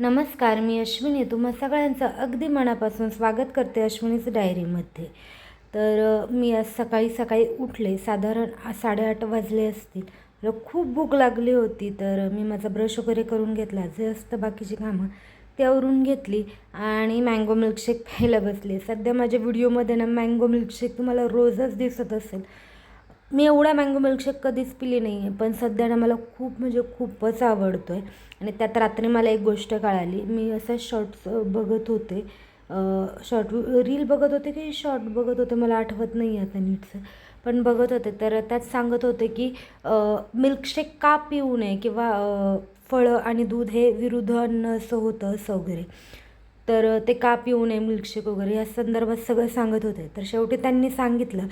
नमस्कार मी अश्विनी तुम्हा सगळ्यांचं अगदी मनापासून स्वागत करते अश्विनीच डायरीमध्ये. तर मी आज सकाळी सकाळी उठले. साधारण साडेआठ वाजले असतील. मला खूप भूक लागली होती तर मी माझा ब्रश वगैरे करून घेतला. जे असतं बाकीची कामं त्यावरून घेतली आणि मँगो मिल्कशेक प्यायला बसले. सध्या माझ्या व्हिडिओमध्ये ना मँगो मिल्कशेक तुम्हाला रोजच दिसत असेल. मी एवढा मँगो मिल्कशेक कधीच पिली नाही आहे पण सध्या ना मला खूप म्हणजे खूपच आवडतो आहे आणि त्यात रात्री मला एक गोष्ट कळाली मी असं शॉर्ट्स बघत होते शॉर्ट रील बघत होते की शॉर्ट बघत होते मला आठवत नाही आता नीटचं पण बघत होते तर त्यात सांगत होते की मिल्कशेक का पिऊ नये किंवा फळं आणि दूध हे विरुद्ध अन्न असं होतं असं वगैरे. तर ते का पिऊ नये मिल्कशेक वगैरे या संदर्भात सगळं सांगत होते. तर शेवटी त्यांनी सांगितलं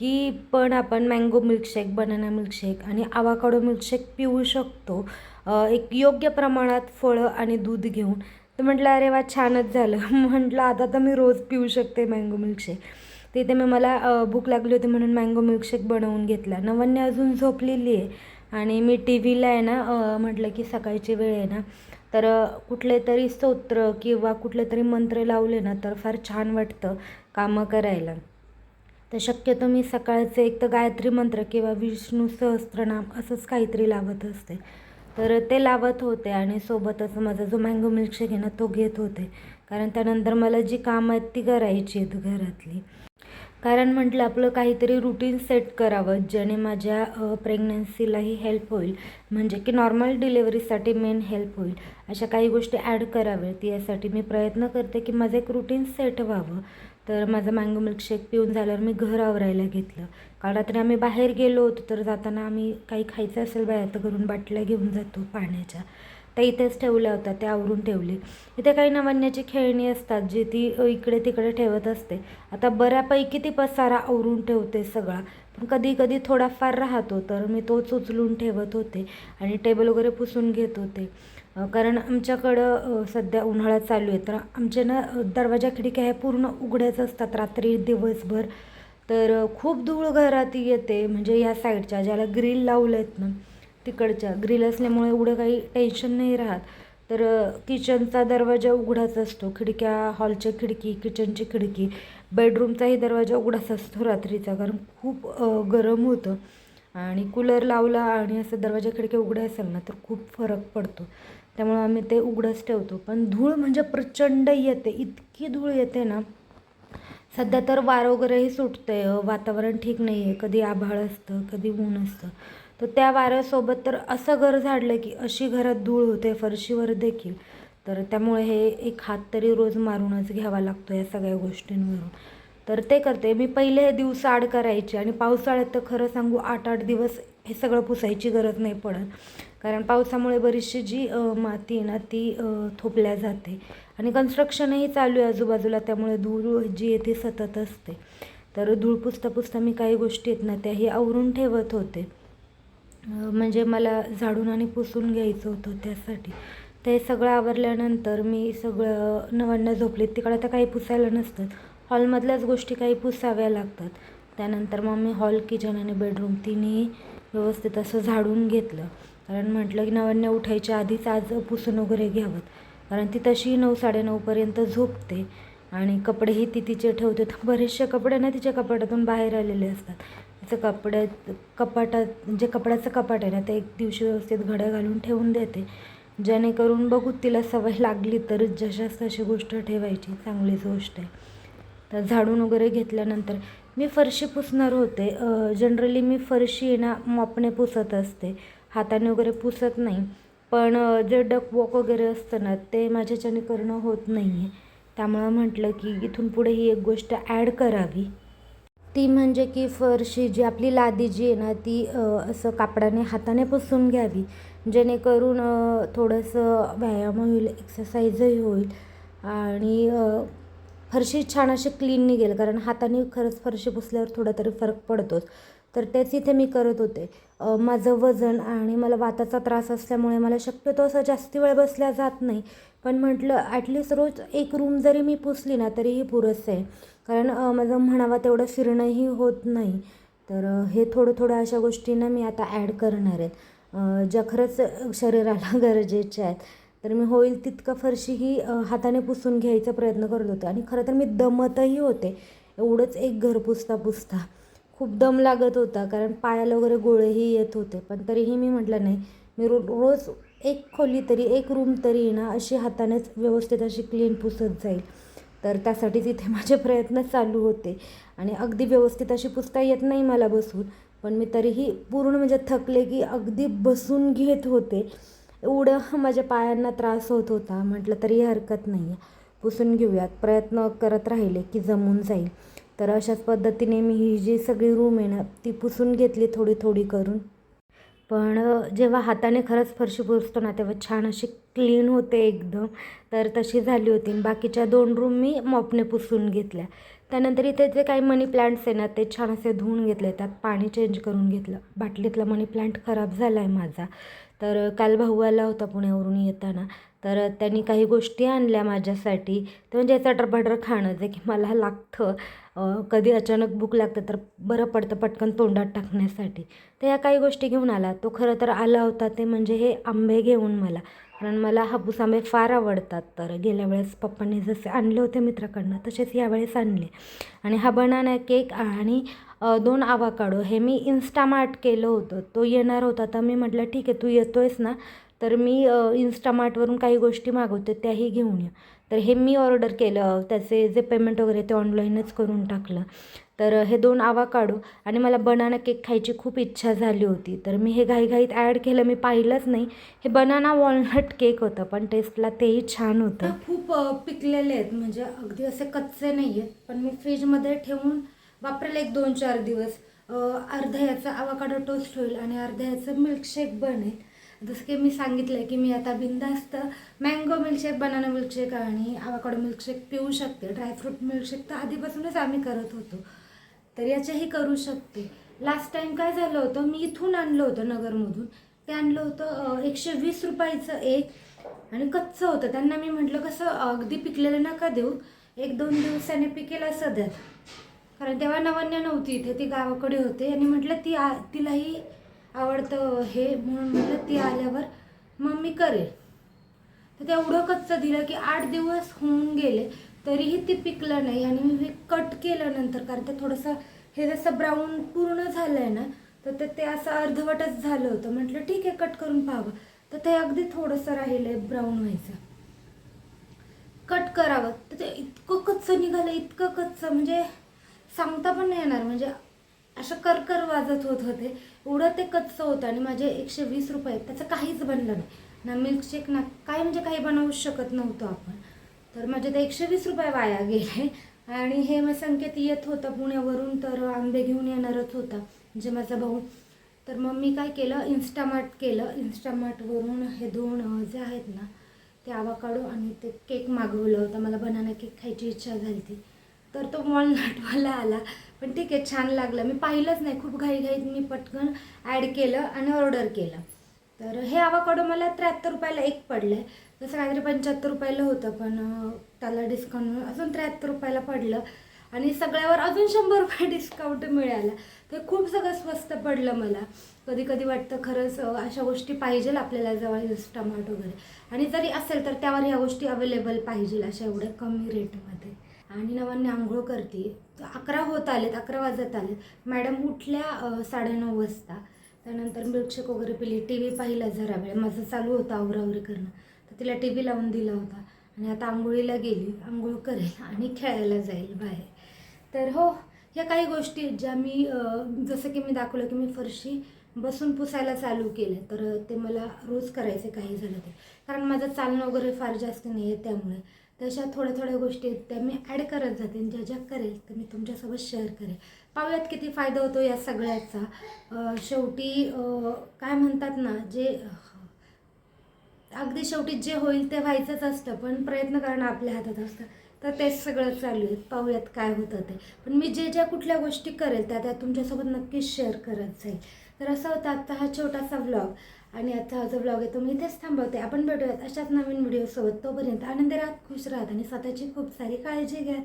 की पण आपण मँगो मिल्कशेक बनाना मिल्कशेक आणि आवाकाडो मिल्कशेक पिऊ शकतो. एक योग्य प्रमाणात फळं आणि दूध घेऊन. तर म्हटलं अरे वा छानच झालं. म्हटलं आता तर मी रोज पिऊ शकते मँगो मिल्कशेक तिथे मी मला भूक लागली होती म्हणून मँगो मिल्कशेक बनवून घेतला. नवन्य अजून झोपलेली आहे. आणि मी टी व्हीला आहे ना म्हटलं की सकाळची वेळ आहे ना तर कुठले तरी स्तोत्र किंवा कुठले तरी मंत्र लावले ना तर फार छान वाटतं कामं करायला. तर शक्यतो मी सकाळचे एक तर गायत्री मंत्र किंवा विष्णू सहस्त्रनाम असंच काहीतरी लावत असते. तर ते लावत होते आणि सोबतच माझा जो मँगो मिल्कशेक आहे ना तो घेत होते. कारण त्यानंतर मला जी कामं आहेत ती करायची आहेत घरातली. कारण म्हटलं आपलं काहीतरी रुटीन सेट करावं ज्याने माझ्या प्रेग्नन्सीलाही हेल्प होईल. म्हणजे की नॉर्मल डिलेवरीसाठी मेन हेल्प होईल. अशा काही गोष्टी ॲड कराव्यात. यासाठी मी प्रयत्न करते की माझं एक रुटीन सेट व्हावं. तर माझं मँगो मिल्कशेक पिऊन झाल्यावर मी घर आवरायला घेतलं. काल रात्री आम्ही बाहेर गेलो होतो तर जाताना आम्ही काही खायचं असेल बाहेर तर घरून बाटल्या घेऊन जातो पाण्याच्या. त्या इथेच ठेवल्या होत्या त्या आवरून ठेवली. इथे काही नवान्याची खेळणी असतात जी ती इकडे तिकडे ठेवत असते. आता बऱ्यापैकी ती पसारा आवरून ठेवते सगळा. पण कधी कधी थोडाफार राहतो तर मी तोच उचलून ठेवत होते आणि टेबल वगैरे पुसून घेत होते. कारण आमच्याकडं सध्या उन्हाळा चालू आहे. तर आमच्या ना दरवाजा खिडक्या ह्या पूर्ण उघड्याच असतात रात्री दिवसभर. तर खूप धूळ घरात येते. म्हणजे या साईडच्या ज्याला ग्रिल लावलं आहेत ना तिकडच्या. ग्रिल असल्यामुळे एवढं काही टेन्शन नाही राहत. तर किचनचा दरवाजा उघडाच असतो. खिडक्या हॉलच्या खिडकी किचनची खिडकी. बेडरूमचाही दरवाजा उघडाच असतो रात्रीचा. कारण खूप गरम होतं. आणि कूलर लावला आणि असं दरवाजा खिडक्या उघड्या असेल ना तर खूप फरक पडतो. त्यामुळं आम्ही ते उघडंच ठेवतो. पण धूळ म्हणजे प्रचंड येते. इतकी धूळ येते ना. सध्या तर वारं वगैरेही सुटतं आहे वातावरण ठीक नाही आहे कधी आभाळ असतं कधी ऊन असतं. तर त्या वाऱ्यासोबत तर असं घर झाडलं की अशी घरात धूळ होते फरशीवर देखील. तर त्यामुळे हे एक हात तरी रोज मारूनच घ्यावा लागतो या सगळ्या गोष्टींवरून. तर ते करते. मी पहिले हे दिवस आड करायचे आणि पावसाळ्यात तर खरं सांगू आठ आठ दिवस हे सगळं पुसायची गरज नाही पडत. कारण पावसामुळे बरीचशी जी माती आहे ना ती थोपल्या जाते. आणि कन्स्ट्रक्शनही चालू आहे आजूबाजूला त्यामुळे धूळ जी येते सतत असते. तर धूळ पुसता पुसता मी काही गोष्टी आहेत ना त्याही आवरून ठेवत होते. म्हणजे मला झाडून आणि पुसून घ्यायचं होतं त्यासाठी. ते सगळं आवरल्यानंतर मी सगळं नवांना झोपले तिकडं तर काही पुसायला नसतं. हॉलमधल्याच गोष्टी काही पुसाव्या लागतात. त्यानंतर मग मी हॉल किचन आणि बेडरूम तिन्ही व्यवस्थित असं झाडून घेतलं. कारण म्हटलं की नवांना उठायच्या आधीच आज पुसून वगैरे घ्यावं. कारण ती तशी नऊ साडेनऊपर्यंत झोपते. आणि कपडेही ती तिचे ठेवते. तर बरेचसे कपडे ना तिच्या कपाटातून बाहेर आलेले असतात. तिचं कपड्यात कपाटात जे कपड्याचं कपाट आहे ना ते एक दिवशी व्यवस्थित घड्या घालून ठेवून देते. जेणेकरून बघू तिला सवय लागली तर जशाच तशी गोष्ट ठेवायची. चांगलीच गोष्ट आहे. तर झाडून वगैरे घेतल्यानंतर मी फरशी पुसणार होते. जनरली मी फरशी आहे ना मॉपने पुसत असते. हाताने वगैरे पुसत नाही. पण जे डक वॉक वगैरे असतं ना ते माझ्याच्याने करणं होत नाही आहे त्यामुळं म्हटलं की इथून पुढे ही एक गोष्ट ॲड करावी. ती म्हणजे की फरशी जी आपली लादी जी आहे ना ती असं कापडाने हाताने पुसून घ्यावी. जेणेकरून थोडंसं व्यायाम होईल एक्सरसाइजही होईल. आणि फरशी छान अशी क्लीन निघेल कारण हाताने खरंच फरशी पुसल्यावर थोडा तरी फरक पडतोच. तर तेच इथे मी करत होते. माझं वजन आणि मला वाताचा त्रास असल्यामुळे मला शक्यतो असं जास्ती वेळ बसल्या जात नाही. पण म्हटलं ॲटलिस्ट रोज एक रूम जरी मी पुसली ना तरीही पुरेसं आहे. कारण माझं म्हणावा तेवढं फिरणंही होत नाही. तर हे थोडं थोडं अशा गोष्टींना मी आता ॲड करणार आहेत ज्या खरंच शरीराला गरजेच्या आहेत. तर मी होईल तितकं फरशीही हाताने पुसून घ्यायचा प्रयत्न करत होते. आणि खरं तर मी दमतही होते. एवढंच एक घर पुसता पुसता खूप दम लागत होता कारण पायाला वगैरे गोळेही येत होते. पण तरीही मी म्हटलं नाही मी रो रोज एक खोली तरी एक रूम तरी ना अशी हातानेच व्यवस्थित अशी क्लीन पुसत जाईल. तर त्यासाठी तिथे माझे प्रयत्न चालू होते. आणि अगदी व्यवस्थित अशी पुसता येत नाही मला बसून. पण मी तरीही पूर्ण म्हणजे थकले की अगदी बसून घेत होते. एवढं माझ्या पायांना त्रास होत होता. म्हटलं तरी हरकत नाही आहे पुसून घेऊयात. प्रयत्न करत राहिले की जमून जाईल. तर अशाच पद्धतीने मी ही जी सगळी रूम आहे ना ती पुसून घेतली थोडी थोडी करून. पण जेव्हा हाताने खरंच फरशी पुसतो ना तेव्हा छान अशी क्लीन होते एकदम. तर तशी झाली होती. बाकीच्या दोन रूम मी मॉपने पुसून घेतल्या. त्यानंतर इथे जे काही मनी प्लांट्स आहे ना ते छान असे धुवून घेतले. त्यात पाणी चेंज करून घेतलं. बाटलीतला मनी प्लांट खराब झाला आहे माझा. तर काल भाऊ आला होता पुण्यावरून येताना. तर त्यांनी काही गोष्टी आणल्या माझ्यासाठी. ते म्हणजे चटरपटर खाणं जे की मला लागतं. कधी अचानक भूक लागतं तर बरं पडतं पटकन तोंडात टाकण्यासाठी. तर या काही गोष्टी घेऊन आला. तो खरं तर आला होता ते म्हणजे हे आंबे घेऊन मला. कारण मला हापूस आंबे फार आवडतात. तर गेल्या वेळेस पप्पांनी जसे आणले होते मित्राकडनं तसेच यावेळेस आणले. आणि हा बनाना केक आणि दोन आवाकाडो हे मी इन्स्टामार्ट केलं होतं. तो येणार होता. तर मी म्हटलं ठीक आहे तू येतो आहेस ना तर मी इन्स्टामार्टवरून काही गोष्टी मागवते त्याही घेऊन ये. तर हे मी ऑर्डर केलं. त्याचे जे पेमेंट वगैरे ते ऑनलाईनच करून टाकलं. तर हे दोन आवा काढू. आणि मला बनाना केक खायची खूप इच्छा झाली होती. तर मी हे घाईघाईत ॲड केलं. मी पाहिलंच नाही. हे बनाना वॉलनट केक होतं पण टेस्टला तेही छान होतं. खूप पिकलेले आहेत. म्हणजे अगदी असे कच्चे नाही आहेत पण मी फ्रीजमध्ये ठेवून वापरेल एक दोन चार दिवस. अर्ध्या अर्धा याचा आवाकाडो टोस्ट होईल आणि अर्धा याचं मिल्कशेक बनेल. जसं की मी सांगितलं आहे की मी आता बिंदास्त मँगो मिल्कशेक बनाना मिल्कशेक आणि आवाकाडो मिल्कशेक पिऊ शकते. ड्रायफ्रूट मिल्कशेक तर आधीपासूनच आम्ही करत होतो. तर याच्याही करू शकते. लास्ट टाईम काय झालं होतं? मी इथून आणलं होतं नगरमधून. ते आणलं होतं एकशे वीस रुपयाचं एक. आणि कच्चं होतं. त्यांना मी म्हटलं कसं? अगदी पिकलेलं नका देऊ. एक दोन दिवसाने पिकेल असं द्या. कारण तेव्हा नवन्या नव्हती इथे ती गावाकडे होते. आणि म्हटलं ती आ तिलाही आवडतं हे म्हणून म्हटलं ती आल्यावर मग मी करेल. तर तेवढं कच्चं दिलं की आठ दिवस होऊन गेले तरीही ते पिकलं नाही. आणि मी हे कट केलं नंतर कारण ते थोडंसं हे जसं ब्राऊन पूर्ण झालं आहे ना तर ते ते असं अर्धवटच झालं होतं. म्हटलं ठीक आहे कट करून पाहावं. तर ते अगदी थोडंसं राहिलं आहे ब्राऊन व्हायचं. कट करावं. तर ते इतकं कच्चं निघालं इतकं कच्चं. म्हणजे सांगता पण नाही येणार. म्हणजे असं करकर वाजत होत होते. एवढं ते कच्चं होतं आणि माझे एकशे वीस रुपये आहेत. त्याचं काहीच बनलं नाही. ना मिल्कशेक ना काय म्हणजे काही बनवूच शकत नव्हतो आपण. तर माझे ते एकशे वीस रुपये वाया गेले. आणि हे मग संकेत येत होता पुण्यावरून तर आंबे घेऊन येणारच होता. म्हणजे माझा भाऊ. तर मग मी काय केलं? इन्स्टामार्ट केलं. इन्स्टामार्टवरून हे दोन जे आहेत ना ते आवाकाडो आणि ते केक मागवलं होतं. मला बनाना केक खायची इच्छा झाली होती. तर तो वॉलनटवाला आला. पण ठीक आहे छान लागलं. मी पाहिलंच नाही. खूप घाईघाईत मी पटकन ॲड केलं आणि ऑर्डर केलं. तर हे आवाकडं मला त्र्याहत्तर रुपयाला एक पडलं आहे जसं काहीतरी पंच्याहत्तर रुपयाला होतं पण त्याला डिस्काउंट अजून त्र्याहत्तर रुपयाला पडलं. आणि सगळ्यावर अजून शंभर रुपये डिस्काउंट मिळाला. ते खूप सगळं स्वस्त पडलं मला. कधी कधी वाटतं खरंच अशा गोष्टी पाहिजेल आपल्याला जवळ टमाटो वगैरे. आणि जरी असेल तर त्यावर ह्या गोष्टी अवेलेबल पाहिजेल अशा एवढ्या कमी रेटमध्ये आणि नवांनी आंघोळ करते. अकरा होत आलेत अकरा वाजत आलेत. मॅडम उठल्या साडे साडेनऊ वाजता. त्यानंतर मिल्कशेक वगैरे पिली. टी व्ही पाहिला जरा वेळ. माझं चालू होतं आवरावरी करणं. तर तिला टी व्ही लावून दिला होता. आणि आता आंघोळीला गेली. आंघोळ करेल आणि खेळायला जाईल बाहेर. तर हो ह्या काही गोष्टी आहेत ज्या मी जसं की मी दाखवलं की मी फरशी बसून पुसायला चालू केलं. तर ते मला रोज करायचे काही झालं ते कारण माझं चालणं वगैरे फार जास्त नाही आहे त्यामुळे. तशा थोड्या थोड्या गोष्टी आहेत त्या मी ॲड करत जाते आणि ज्या ज्या करेल तर मी तुमच्यासोबत शेअर करेल. पाहूयात किती फायदा होतो या सगळ्याचा. शेवटी काय म्हणतात ना जे अगदी शेवटी जे होईल ते व्हायचंच असतं पण प्रयत्न करणं आपल्या हातात असतं. तर तेच सगळं चालू आहे. पाहूयात काय होतं ते. पण मी जे ज्या कुठल्या गोष्टी करेल त्या त्या तुमच्यासोबत नक्कीच शेअर करत जाईल. तर असं होतं आजचा हा छोटासा व्लॉग आणि आजचा हा जो ब्लॉग आहे तो मी इथेच थांबवते. आपण भेटूयात अशाच नवीन व्हिडिओसोबत तोपर्यंत आनंद राहत खुश राहत आणि स्वतःची खूप सारी काळजी घ्यात